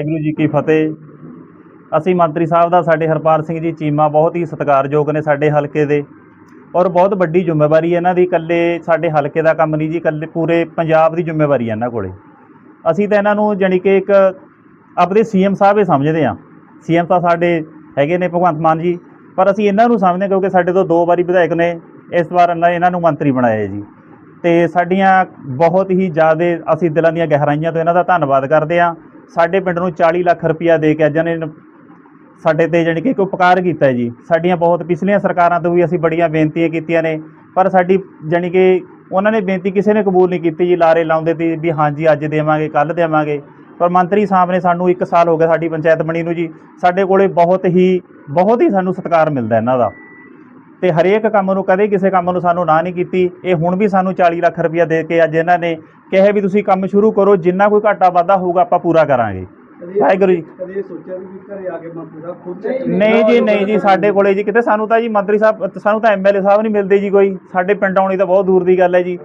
ਵਾਹਿਗੁਰੂ ਜੀ ਕੀ ਫਤਿਹ। ਅਸੀਂ ਮੰਤਰੀ ਸਾਹਿਬ ਦਾ, ਸਾਡੇ ਹਰਪਾਲ ਸਿੰਘ ਜੀ ਚੀਮਾ ਬਹੁਤ ਹੀ ਸਤਿਕਾਰਯੋਗ ਨੇ ਸਾਡੇ ਹਲਕੇ ਦੇ ਔਰ ਬਹੁਤ ਵੱਡੀ ਜ਼ਿੰਮੇਵਾਰੀ ਹੈ ਇਹਨਾਂ ਦੀ, ਇਕੱਲੇ ਸਾਡੇ ਹਲਕੇ ਦਾ ਕੰਮ ਨਹੀਂ ਜੀ, ਇਕੱਲੇ ਪੂਰੇ ਪੰਜਾਬ ਦੀ ਜ਼ਿੰਮੇਵਾਰੀ ਹੈ ਇਹਨਾਂ ਕੋਲੇ। ਅਸੀਂ ਤਾਂ ਇਹਨਾਂ ਨੂੰ ਜਾਣੀ ਕਿ ਇੱਕ ਆਪਣੇ ਸੀਐਮ ਸਾਹਿਬ ਹੀ ਸਮਝਦੇ ਹਾਂ। ਸੀਐਮ ਤਾਂ ਸਾਡੇ ਹੈਗੇ ਨੇ ਭਗਵੰਤ ਮਾਨ ਜੀ, ਪਰ ਅਸੀਂ ਇਹਨਾਂ ਨੂੰ ਸਮਝਦੇ ਹਾਂ ਕਿਉਂਕਿ ਸਾਡੇ ਤੋਂ ਦੋ ਵਾਰੀ ਵਿਧਾਇਕ ਨੇ, ਇਸ ਵਾਰ ਇਹਨਾਂ- ਇਹਨਾਂ ਨੂੰ ਮੰਤਰੀ ਬਣਾਇਆ ਹੈ ਜੀ। ਤੇ ਸਾਡੀਆਂ ਬਹੁਤ ਹੀ ਜ਼ਿਆਦਾ, ਅਸੀਂ ਦਿਲਾਂ ਦੀਆਂ ਗਹਿਰਾਈਆਂ ਤੋਂ ਇਹਨਾਂ ਦਾ ਧੰਨਵਾਦ ਕਰਦੇ ਹਾਂ। ਸਾਡੇ ਪਿੰਡ ਨੂੰ 40 ਲੱਖ ਰੁਪਇਆ ਦੇ ਕੇ ਅੱਜ ਇਹਨਾਂ ਨੇ ਸਾਡੇ ਤੇ ਜਾਣੀ ਕਿ ਇੱਕ ਉਪਕਾਰ ਕੀਤਾ ਜੀ। ਸਾਡੀਆਂ ਬਹੁਤ ਪਿਛਲੀਆਂ ਸਰਕਾਰਾਂ ਤੋਂ ਵੀ ਅਸੀਂ ਬੜੀਆਂ ਬੇਨਤੀਆਂ ਕੀਤੀਆਂ ਨੇ, ਪਰ ਸਾਡੀ ਜਾਣੀ ਕਿ ਉਹਨਾਂ ਨੇ ਬੇਨਤੀ ਕਿਸੇ ਨੇ ਕਬੂਲ ਨਹੀਂ ਕੀਤੀ ਜੀ, ਲਾਰੇ ਲਾਉਂਦੇ ਤੇ ਵੀ ਹਾਂਜੀ ਅੱਜ ਦੇਵਾਂਗੇ ਕੱਲ ਦੇਵਾਂਗੇ। ਪਰ ਮੰਤਰੀ ਸਾਹਿਬ ਨੇ ਸਾਨੂੰ 1 ਸਾਲ ਹੋ ਗਿਆ ਸਾਡੀ ਪੰਚਾਇਤ ਬਣੀ ਨੂੰ ਜੀ। ਸਾਡੇ ਕੋਲੇ ਬਹੁਤ ਹੀ ਬਹੁਤ ਹੀ ਸਾਨੂੰ ਸਤਿਕਾਰ ਮਿਲਦਾ ਇਹਨਾਂ ਦਾ। ਤੇ ਹਰੇਕ ਕੰਮ ਨੂੰ ਕਦੇ ਕਿਸੇ ਕੰਮ ਨੂੰ ਸਾਨੂੰ ਨਾ ਨਹੀਂ ਕੀਤੀ। ਇਹ ਹੁਣ ਵੀ ਸਾਨੂੰ 40 ਲੱਖ ਰੁਪਇਆ ਦੇ ਕੇ ਅੱਜ ਇਹਨਾਂ ਨੇ ਕਿਹਾ ਵੀ ਤੁਸੀਂ ਕੰਮ ਸ਼ੁਰੂ ਕਰੋ ਜਿੰਨਾ ਕੋਈ ਘਾਟਾ ਵਾਧਾ ਹੋਊਗਾ ਆਪਾਂ ਪੂਰਾ ਕਰਾਂਗੇ। ਵਾਹਿਗੁਰੂ ਜੀ। ਕਦੇ ਇਹ ਸੋਚਿਆ ਵੀ ਵੀ ਘਰੇ ਆ ਕੇ ਮੰਤਰੀ ਸਾਹਿਬ ਖੁਦ ਚੈੱਕ ਨਹੀਂ ਜੀ ਨਹੀਂ ਜੀ ਸਾਡੇ ਕੋਲੇ ਜੀ ਕਿਤੇ ਸਾਨੂੰ ਤਾਂ ਜੀ ਮੰਤਰੀ ਸਾਹਿਬ ਸਾਨੂੰ ਤਾਂ ਐਮਐਲਏ ਸਾਹਿਬ ਨਹੀਂ ਮਿਲਦੇ ਜੀ ਕੋਈ। ਸਾਡੇ ਪਿੰਡ ਆਉਣੀ ਤਾਂ ਬਹੁਤ ਦੂਰ ਦੀ ਗੱਲ ਹੈ ਜੀ।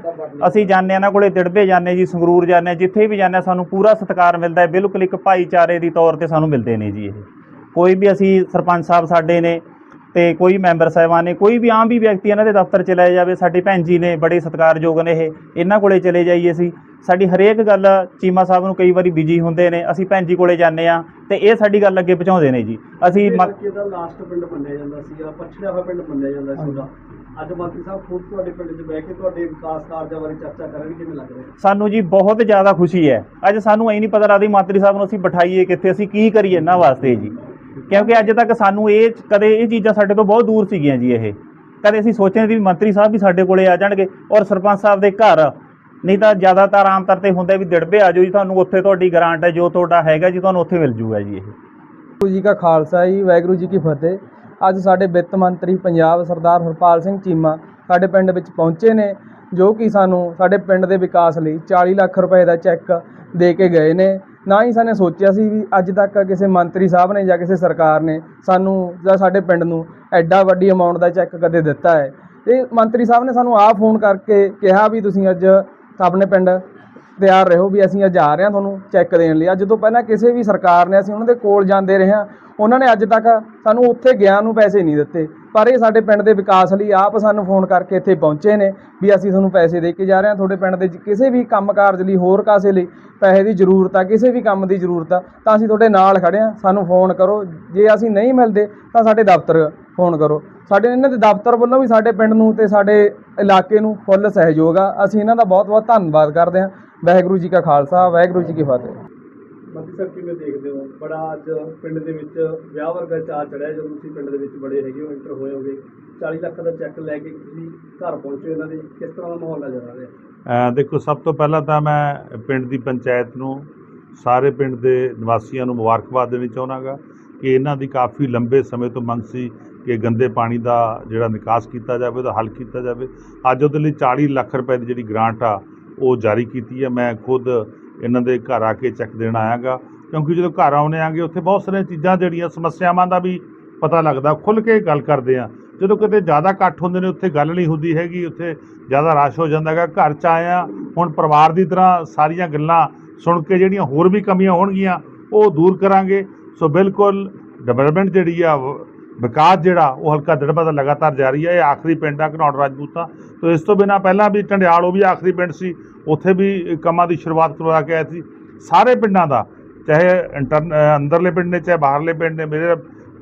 ਅਸੀਂ ਜਾਂਦੇ ਹਾਂ ਇਹਨਾਂ ਕੋਲੇ ਦਿੜਬੇ ਜਾਂਦੇ ਜੀ ਸੰਗਰੂਰ ਜਾਂਦੇ ਜਿੱਥੇ ਵੀ ਜਾਂਦੇ ਸਾਨੂੰ ਪੂਰਾ ਸਤਿਕਾਰ ਮਿਲਦਾ ਹੈ। ਬਿਲਕੁਲ ਇੱਕ ਭਾਈਚਾਰੇ ਦੀ ਤੌਰ ਤੇ ਸਾਨੂੰ ਮਿਲਦੇ ਨੇ ਜੀ ਇਹ। ਕੋਈ ਵੀ ਅਸੀਂ ਸਰਪੰਚ ਸਾਹਿਬ ਸਾਡੇ ਨੇ ਤੇ ਕੋਈ ਮੈਂਬਰ ਸਾਹਿਬਾਨ ਨੇ ਕੋਈ ਵੀ ਆਮ ਵੀ ਵਿਅਕਤੀ ਇਹਨਾਂ ਦੇ ਦਫ਼ਤਰ ਚਲਾ ਜਾਵੇ ਸਾਡੀ ਭੈਣ ਜੀ ਨੇ ਬੜੇ ਸਤਿਕਾਰਯੋਗ ਨੇ ਇਹ ਇਹਨਾਂ ਕੋਲੇ ਚਲੇ ਜਾਈਏ ਅਸੀਂ। ਸਾਡੀ ਹਰੇਕ ਗੱਲ ਚੀਮਾ ਸਾਹਿਬ ਨੂੰ ਕਈ ਵਾਰੀ ਬਿਜ਼ੀ ਹੁੰਦੇ ਨੇ ਅਸੀਂ ਭੈਣ ਜੀ ਕੋਲੇ ਜਾਂਦੇ ਆ ਤੇ ਇਹ ਸਾਡੀ ਗੱਲ ਅੱਗੇ ਪਹੁੰਚਾਉਂਦੇ ਨੇ ਜੀ। ਅਸੀਂ ਮ- ਹਲਕੇ ਦਾ ਲਾਸਟ ਪਿੰਡ ਮੰਨਿਆ ਜਾਂਦਾ ਸੀਗਾ ਪਛੜਿਆ ਹੋਇਆ ਪਿੰਡ ਮੰਨਿਆ ਜਾਂਦਾ ਸੀਗਾ ਅੱਜ ਮੰਤਰੀ ਸਾਹਿਬ ਖੁਦ ਤੁਹਾਡੇ ਪਿੰਡ 'ਚ ਬਹਿ ਕੇ ਤੁਹਾਡੇ ਵਿਕਾਸ ਕਾਰਜਾਂ ਬਾਰੇ ਚਰਚਾ ਕਰਨਗੇ ਕਿਵੇਂ ਲੱਗ ਰਿਹਾ? ਸਾਨੂੰ ਜੀ ਬਹੁਤ ਜ਼ਿਆਦਾ ਖੁਸ਼ੀ ਹੈ। ਅੱਜ ਸਾਨੂੰ ਐ ਨਹੀਂ ਪਤਾ ਲੱਗਦੀ ਮੰਤਰੀ ਸਾਹਿਬ ਨੂੰ ਅਸੀਂ ਬਿਠਾਈਏ ਕਿੱਥੇ ਅਸੀਂ ਕੀ ਕਰੀਏ ਇਹਨਾਂ ਵਾਸਤੇ ਜੀ। ਕਿਉਂਕਿ ਅੱਜ ਤੱਕ ਸਾਨੂੰ ਇਹ ਕਦੇ ਇਹ ਚੀਜ਼ਾਂ ਸਾਡੇ ਤੋਂ ਬਹੁਤ ਦੂਰ ਸੀਗੀਆਂ ਜੀ ਇਹ। ਕਦੇ ਅਸੀਂ ਸੋਚਿਆ ਸੀ ਵੀ ਮੰਤਰੀ ਸਾਹਿਬ ਵੀ ਸਾਡੇ ਕੋਲੇ ਆ ਜਾਣਗੇ ਔਰ ਸਰਪੰਚ ਸਾਹਿਬ ਦੇ ਘਰ। ਨਹੀਂ ਤਾਂ ਜ਼ਿਆਦਾਤਰ ਆਮ ਤੌਰ ਤੇ ਹੁੰਦਾ ਵੀ ਦਿੜਬੇ ਆ ਜਾਓ ਜੀ, ਤੁਹਾਨੂੰ ਉੱਥੇ ਤੁਹਾਡੀ ਗ੍ਰਾਂਟ ਹੈ, ਜੋ ਤੁਹਾਡਾ ਹੈਗਾ ਜੀ, ਤੁਹਾਨੂੰ ਉੱਥੇ ਮਿਲ ਜੂਗਾ ਜੀ ਇਹ। ਵਾਹਿਗੁਰੂ ਜੀ ਕਾ ਖਾਲਸਾ ਜੀ, ਵਾਹਿਗੁਰੂ ਜੀ ਕੀ ਫਤਿਹ। ਅੱਜ ਸਾਡੇ ਵਿੱਤ ਮੰਤਰੀ ਪੰਜਾਬ ਸਰਦਾਰ ਹਰਪਾਲ ਸਿੰਘ ਚੀਮਾ ਸਾਡੇ ਪਿੰਡ ਵਿੱਚ ਪਹੁੰਚੇ ਨੇ, ਜੋ ਕਿ ਸਾਨੂੰ ਸਾਡੇ ਪਿੰਡ ਦੇ ਵਿਕਾਸ ਲਈ 40 ਲੱਖ ਰੁਪਏ ਦਾ ਚੈੱਕ ਦੇ ਕੇ ਗਏ ਨੇ। ਨਾ ਹੀ ਸਾਨੇ ਸੋਚਿਆ ਸੀ ਵੀ ਅੱਜ ਤੱਕ ਕਿਸੇ ਮੰਤਰੀ ਸਾਹਿਬ ਨੇ ਜਾਂ ਕਿਸੇ ਸਰਕਾਰ ਨੇ ਸਾਨੂੰ ਜਾਂ ਸਾਡੇ ਪਿੰਡ ਨੂੰ ਐਡਾ ਵੱਡੀ ਅਮਾਉਂਟ ਦਾ ਚੈੱਕ ਕਦੇ ਦਿੱਤਾ ਹੈ। ਤੇ ਮੰਤਰੀ ਸਾਹਿਬ ਨੇ ਸਾਨੂੰ ਆਪ ਫੋਨ ਕਰਕੇ ਕਿਹਾ ਵੀ ਤੁਸੀਂ ਅੱਜ ਆਪਣੇ ਪਿੰਡ ਤਿਆਰ ਰਹੋ ਵੀ ਅਸੀਂ ਅੱਜ ਆ ਰਹੇ ਹਾਂ ਤੁਹਾਨੂੰ ਚੈੱਕ ਦੇਣ ਲਈ। ਅੱਜ ਤੋਂ ਪਹਿਲਾਂ ਕਿਸੇ ਵੀ ਸਰਕਾਰ ਨੇ ਅਸੀਂ ਉਹਨਾਂ ਦੇ ਕੋਲ ਜਾਂਦੇ ਰਹੇ ਹਾਂ। ਉਹਨਾਂ ਨੇ ਅੱਜ ਤੱਕ ਸਾਨੂੰ ਉੱਥੇ ਗਿਆ ਨੂੰ ਪੈਸੇ ਨਹੀਂ ਦਿੱਤੇ। ਪਰ ਇਹ ਸਾਡੇ ਪਿੰਡ ਦੇ ਵਿਕਾਸ ਲਈ ਆਪ ਸਾਨੂੰ ਫੋਨ ਕਰਕੇ ਇੱਥੇ ਪਹੁੰਚੇ ਨੇ ਵੀ ਅਸੀਂ ਤੁਹਾਨੂੰ ਪੈਸੇ ਦੇ ਕੇ ਜਾ ਰਹੇ ਹਾਂ। ਤੁਹਾਡੇ ਪਿੰਡ ਦੇ ਕਿਸੇ ਵੀ ਕੰਮ ਕਾਰਜ ਲਈ, ਹੋਰ ਕਾਸੇ ਲਈ ਪੈਸੇ ਦੀ ਜ਼ਰੂਰਤ ਆ, ਕਿਸੇ ਵੀ ਕੰਮ ਦੀ ਜ਼ਰੂਰਤ ਆ, ਤਾਂ ਅਸੀਂ ਤੁਹਾਡੇ ਨਾਲ ਖੜੇ ਹਾਂ। ਸਾਨੂੰ ਫੋਨ ਕਰੋ। ਜੇ ਅਸੀਂ ਨਹੀਂ ਮਿਲਦੇ, ਤਾਂ ਸਾਡੇ ਦਫ਼ਤਰ ਫੋਨ ਕਰੋ। ਸਾਡੇ ਇਹਨਾਂ ਦੇ ਦਫ਼ਤਰ ਵੱਲੋਂ ਵੀ ਸਾਡੇ ਪਿੰਡ ਨੂੰ ਤੇ ਸਾਡੇ ਇਲਾਕੇ ਨੂੰ ਫੁੱਲ ਸਹਿਯੋਗ ਆ। ਅਸੀਂ ਇਹਨਾਂ ਦਾ ਬਹੁਤ ਬਹੁਤ ਧੰਨਵਾਦ ਕਰਦੇ ਹਾਂ। ਵਾਹਿਗੁਰੂ ਜੀ ਕਾ ਖਾਲਸਾ, ਵਾਹਿਗੁਰੂ ਜੀ ਕੀ ਫਤਿਹ। ਮੰਤਰੀ ਸਾਹਿਬ ਕਿਵੇਂ ਦੇਖਦੇ ਹੋ? ਬੜਾ ਅੱਜ ਪਿੰਡ ਦੇ ਵਿੱਚ ਵਿਆਹ ਵਰਗਾ ਚਾਅ ਚੜਿਆ ਜਦੋਂ ਤੁਸੀਂ ਪਿੰਡ ਦੇ ਵਿੱਚ ਬੜੇ ਹੈਗੇ ਹੋ ਇੰਟਰ ਹੋਏ ਹੋਗੇ। 40 ਲੱਖ ਦਾ ਚੈੱਕ ਲੈ ਕੇ ਤੁਸੀਂ ਘਰ ਪਹੁੰਚੇ ਇਹਨਾਂ ਦੇ। ਕਿਸ ਤਰ੍ਹਾਂ ਦਾ ਮਾਹੌਲ ਨਜ਼ਰ ਆ ਰਿਹਾ? ਦੇਖੋ, ਸਭ ਤੋਂ ਪਹਿਲਾਂ ਤਾਂ ਮੈਂ ਪਿੰਡ ਦੀ ਪੰਚਾਇਤ ਨੂੰ, ਸਾਰੇ ਪਿੰਡ ਦੇ ਨਿਵਾਸੀਆਂ ਨੂੰ ਮੁਬਾਰਕਬਾਦ ਦੇਣੀ ਚਾਹੁੰਦਾਗਾ ਕਿ ਇਹਨਾਂ ਦੀ ਕਾਫੀ ਲੰਬੇ ਸਮੇਂ ਤੋਂ ਮੰਗ ਸੀ ਕਿ ਗੰਦੇ ਪਾਣੀ ਦਾ ਜਿਹੜਾ ਨਿਕਾਸ ਕੀਤਾ ਜਾਵੇ, ਉਹਦਾ ਹੱਲ ਕੀਤਾ ਜਾਵੇ। ਅੱਜ ਉਹਦੇ ਲਈ 40 ਲੱਖ ਰੁਪਏ ਦੀ ਜਿਹੜੀ ਗ੍ਰਾਂਟ ਆ, ਉਹ ਜਾਰੀ ਕੀਤੀ ਹੈ। ਮੈਂ ਖੁਦ ਇਹਨਾਂ ਦੇ ਘਰ ਆ ਕੇ ਚੈੱਕ ਦੇਣ ਆਇਆਗਾ। ਕਿਉਂਕਿ ਜਦੋਂ ਘਰ ਆਉਣੇ ਆਂਗੇ, ਉੱਥੇ ਬਹੁਤ ਸਾਰੀਆਂ ਚੀਜ਼ਾਂ ਜਿਹੜੀਆਂ ਸਮੱਸਿਆਵਾਂ ਦਾ ਵੀ ਪਤਾ ਲੱਗਦਾ, ਖੁੱਲ੍ਹ ਕੇ ਗੱਲ ਕਰਦੇ ਆ। ਜਦੋਂ ਕਿਤੇ ਜ਼ਿਆਦਾ ਇਕੱਠ ਹੁੰਦੇ ਨੇ, ਉੱਥੇ ਗੱਲ ਨਹੀਂ ਹੁੰਦੀ ਹੈਗੀ, ਉੱਥੇ ਜ਼ਿਆਦਾ ਰਸ਼ ਹੋ ਜਾਂਦਾ ਹੈਗਾ। ਘਰ 'ਚ ਆਇਆ ਹੁਣ ਪਰਿਵਾਰ ਦੀ ਤਰ੍ਹਾਂ ਸਾਰੀਆਂ ਗੱਲਾਂ ਸੁਣ ਕੇ ਜਿਹੜੀਆਂ ਹੋਰ ਵੀ ਕਮੀਆਂ ਹੋਣਗੀਆਂ, ਉਹ ਦੂਰ ਕਰਾਂਗੇ। ਸੋ ਬਿਲਕੁਲ ਡਿਵੈਲਪਮੈਂਟ ਜਿਹੜੀ ਆ ਵਿਕਾਸ ਜਿਹੜਾ, ਉਹ ਹਲਕਾ ਦੜਬਾ ਦਾ ਲਗਾਤਾਰ ਜਾਰੀ ਹੈ ਇਹ ਆਖਰੀ ਪਿੰਡ ਆ ਘਨੌੜ ਰਾਜਪੂਤਾ। ਤੋਂ ਇਸ ਤੋਂ ਬਿਨਾ ਪਹਿਲਾਂ ਵੀ ਟੰਡਿਆਲ, ਉਹ ਵੀ ਆਖਰੀ ਪਿੰਡ ਸੀ। ਉੱਥੇ ਵੀ ਕੰਮਾਂ ਦੀ ਸ਼ੁਰੂਆਤ ਕਰਵਾ ਕੇ ਆਏ ਸੀ। ਸਾਰੇ ਪਿੰਡਾਂ ਦਾ, ਚਾਹੇ ਇੰਟਰਨ ਅੰਦਰਲੇ ਪਿੰਡ ਨੇ, ਚਾਹੇ ਬਾਹਰਲੇ ਪਿੰਡ ਨੇ, ਮੇਰੇ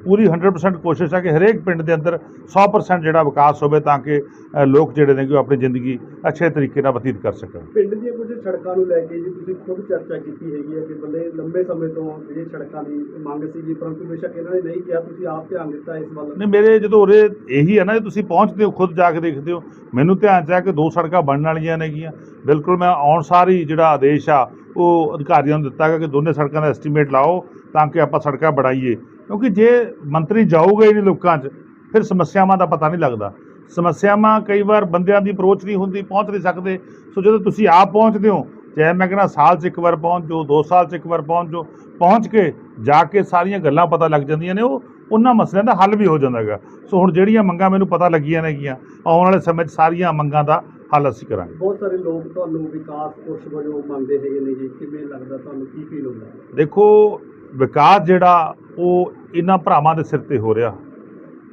ਪੂਰੀ 100% ਕੋਸ਼ਿਸ਼ ਹੈ ਕਿ ਹਰੇਕ ਪਿੰਡ ਦੇ ਅੰਦਰ 100% ਜਿਹੜਾ ਵਿਕਾਸ ਹੋਵੇ ਤਾਂ ਕਿ ਲੋਕ ਜਿਹੜੇ ਨੇ ਕਿ ਉਹ ਆਪਣੀ ਜ਼ਿੰਦਗੀ ਅੱਛੇ ਤਰੀਕੇ ਨਾਲ ਬਤੀਤ ਕਰ ਸਕਣ। ਪਿੰਡ ਦੀਆਂ ਸੜਕਾਂ ਨੂੰ ਲੈ ਕੇ ਜੀ ਤੁਸੀਂ ਖੁਦ ਚਰਚਾ ਕੀਤੀ ਹੈਗੀ ਹੈ ਕਿ ਬੰਦੇ ਲੰਬੇ ਸਮੇਂ ਤੋਂ ਜਿਹੜੀ ਸੜਕਾਂ ਦੀ ਮੰਗ ਸੀਗੀ, ਪਰੰਤੂ ਬੇਸ਼ੱਕ ਇਹਨਾਂ ਨੇ ਨਹੀਂ ਕਿਹਾ, ਤੁਸੀਂ ਆਪ ਧਿਆਨ ਦਿੱਤਾ ਇਸ ਵੱਲ। ਨਹੀਂ, ਮੇਰੇ ਜਦੋਂ ਉਰੇ ਇਹੀ ਹੈ ਨਾ ਤੁਸੀਂ ਪਹੁੰਚਦੇ ਹੋ, ਖੁਦ ਜਾ ਕੇ ਦੇਖਦੇ ਹੋ, ਮੈਨੂੰ ਧਿਆਨ ਚ ਆ ਕਿ ਦੋ ਸੜਕਾਂ ਬਣਨ ਵਾਲੀਆਂ ਨੇਗੀਆਂ। ਬਿਲਕੁਲ ਮੈਂ ਆਉਣ ਸਾਰੀ ਜਿਹੜਾ ਆਦੇਸ਼ ਆ, ਉਹ ਅਧਿਕਾਰੀਆਂ ਨੂੰ ਦਿੱਤਾ ਗਿਆ ਕਿ ਦੋਨੇ ਸੜਕਾਂ ਦਾ ਐਸਟੀਮੇਟ ਲਾਓ ਤਾਂ ਕਿ ਆਪਾਂ ਸੜਕਾਂ ਬਣਾਈਏ। ਕਿਉਂਕਿ ਜੇ ਮੰਤਰੀ ਜਾਊਗਾ ਹੀ ਨਹੀਂ ਲੋਕਾਂ 'ਚ, ਫਿਰ ਸਮੱਸਿਆਵਾਂ ਦਾ ਪਤਾ ਨਹੀਂ ਲੱਗਦਾ। ਸਮੱਸਿਆਵਾਂ ਕਈ ਵਾਰ ਬੰਦਿਆਂ ਦੀ ਅਪਰੋਚ ਨਹੀਂ ਹੁੰਦੀ ਪਹੁੰਚ ਨਹੀਂ ਸਕਦੇ। ਸੋ ਜਦੋਂ ਤੁਸੀਂ ਆਪ ਪਹੁੰਚਦੇ ਹੋ ਚਾਹੇ ਮੈਂ ਕਹਿੰਦਾ ਸਾਲ 'ਚ ਇੱਕ ਵਾਰ ਪਹੁੰਚ ਜਾਓ ਦੋ ਸਾਲ 'ਚ ਇੱਕ ਵਾਰ ਪਹੁੰਚ ਜਾਓ ਪਹੁੰਚ ਕੇ ਜਾ ਕੇ ਸਾਰੀਆਂ ਗੱਲਾਂ ਪਤਾ ਲੱਗ ਜਾਂਦੀਆਂ ਨੇ ਉਹ ਉਹਨਾਂ ਮਸਲਿਆਂ ਦਾ ਹੱਲ ਵੀ ਹੋ ਜਾਂਦਾ ਹੈਗਾ। ਸੋ ਹੁਣ ਜਿਹੜੀਆਂ ਮੰਗਾਂ ਮੈਨੂੰ ਪਤਾ ਲੱਗੀਆਂ ਨੇਗੀਆਂ ਆਉਣ ਵਾਲੇ ਸਮੇਂ 'ਚ ਸਾਰੀਆਂ ਮੰਗਾਂ ਦਾ ਹੱਲ ਅਸੀਂ ਕਰਾਂਗੇ। ਬਹੁਤ ਸਾਰੇ ਲੋਕ ਤੁਹਾਨੂੰ ਵਿਕਾਸ ਪੁਰਸ਼ ਵਜੋਂ ਮੰਨਦੇ ਹੈਗੇ ਨੇ ਜੀ। ਕਿਵੇਂ ਲੱਗਦਾ ਤੁਹਾਨੂੰ ਕੀ ਫੀਲ ਹੁੰਦਾ? ਦੇਖੋ ਵਿਕਾਸ ਜਿਹੜਾ ਉਹ ਇਹਨਾਂ ਭਰਾਵਾਂ ਦੇ ਸਿਰ ਤੇ ਹੋ ਰਿਹਾ।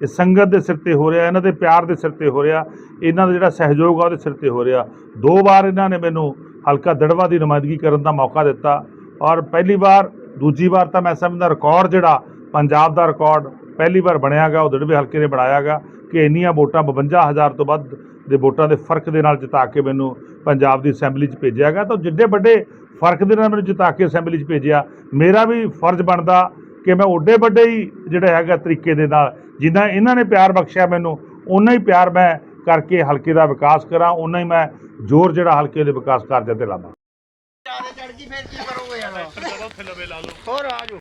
ਇਹ ਸੰਗਤ ਦੇ ਸਿਰ ਤੇ ਹੋ ਰਿਹਾ, ਇਹਨਾਂ ਦੇ ਪਿਆਰ ਦੇ ਸਿਰ ਤੇ ਹੋ ਰਿਹਾ, ਇਹਨਾਂ ਦਾ ਜਿਹੜਾ ਸਹਿਯੋਗ ਆ ਉਹਦੇ ਸਿਰ ਤੇ ਹੋ ਰਿਹਾ। ਦੋ ਵਾਰ ਇਹਨਾਂ ਨੇ ਮੈਨੂੰ ਹਲਕਾ ਦੜਵਾ ਦੀ ਨੁਮਾਇੰਦਗੀ ਕਰਨ ਦਾ ਮੌਕਾ ਦਿੱਤਾ ਔਰ ਪਹਿਲੀ ਵਾਰ, ਦੂਜੀ ਵਾਰ ਤਾਂ ਮੈਂ ਸਮਝਦਾ ਰਿਕਾਰਡ ਜਿਹੜਾ ਪੰਜਾਬ ਦਾ ਰਿਕਾਰਡ ਪਹਿਲੀ ਵਾਰ ਬਣਿਆਗਾ ਉਹ ਦੜਵੇ ਹਲਕੇ ਨੇ ਬਣਾਇਆਗਾ ਕਿ ਇੰਨੀਆਂ ਵੋਟਾਂ 52000 ਤੋਂ ਵੱਧ ਦੇ ਵੋਟਾਂ ਦੇ ਫ਼ਰਕ ਦੇ ਨਾਲ ਜਿਤਾ ਕੇ ਮੈਨੂੰ ਪੰਜਾਬ ਦੀ ਅਸੈਂਬਲੀ 'ਚ ਭੇਜਿਆ ਗਿਆ ਤਾਂ ਜਿੱਡੇ ਵੱਡੇ ਫ਼ਰਕ ਦੇ ਨਾਲ ਮੈਨੂੰ ਜਿਤਾ ਕੇ ਅਸੈਂਬਲੀ 'ਚ ਭੇਜਿਆ, ਮੇਰਾ ਵੀ ਫਰਜ਼ ਬਣਦਾ ਕਿ ਮੈਂ ਓਡੇ ਵੱਡੇ ਹੀ ਜਿਹੜਾ ਹੈਗਾ ਤਰੀਕੇ ਦੇ ਨਾਲ ਜਿੰਨਾ ਇਹਨਾਂ ਨੇ ਪਿਆਰ ਬਖਸ਼ਿਆ ਮੈਨੂੰ ਓਨਾ ਹੀ ਪਿਆਰ ਮੈਂ ਕਰਕੇ ਹਲਕੇ ਦਾ ਵਿਕਾਸ ਕਰਾਂ ਓਨਾ ਹੀ ਮੈਂ ਜ਼ੋਰ ਜਿਹੜਾ ਹਲਕੇ ਦੇ ਵਿਕਾਸ ਕਾਰਜਾਂ ਤੇ ਲਾਵਾਂ। ਚੜ ਗਈ ਫਿਰ ਕੀ ਕਰੋਗੇ ਯਾਰ? ਹੋਰ ਆ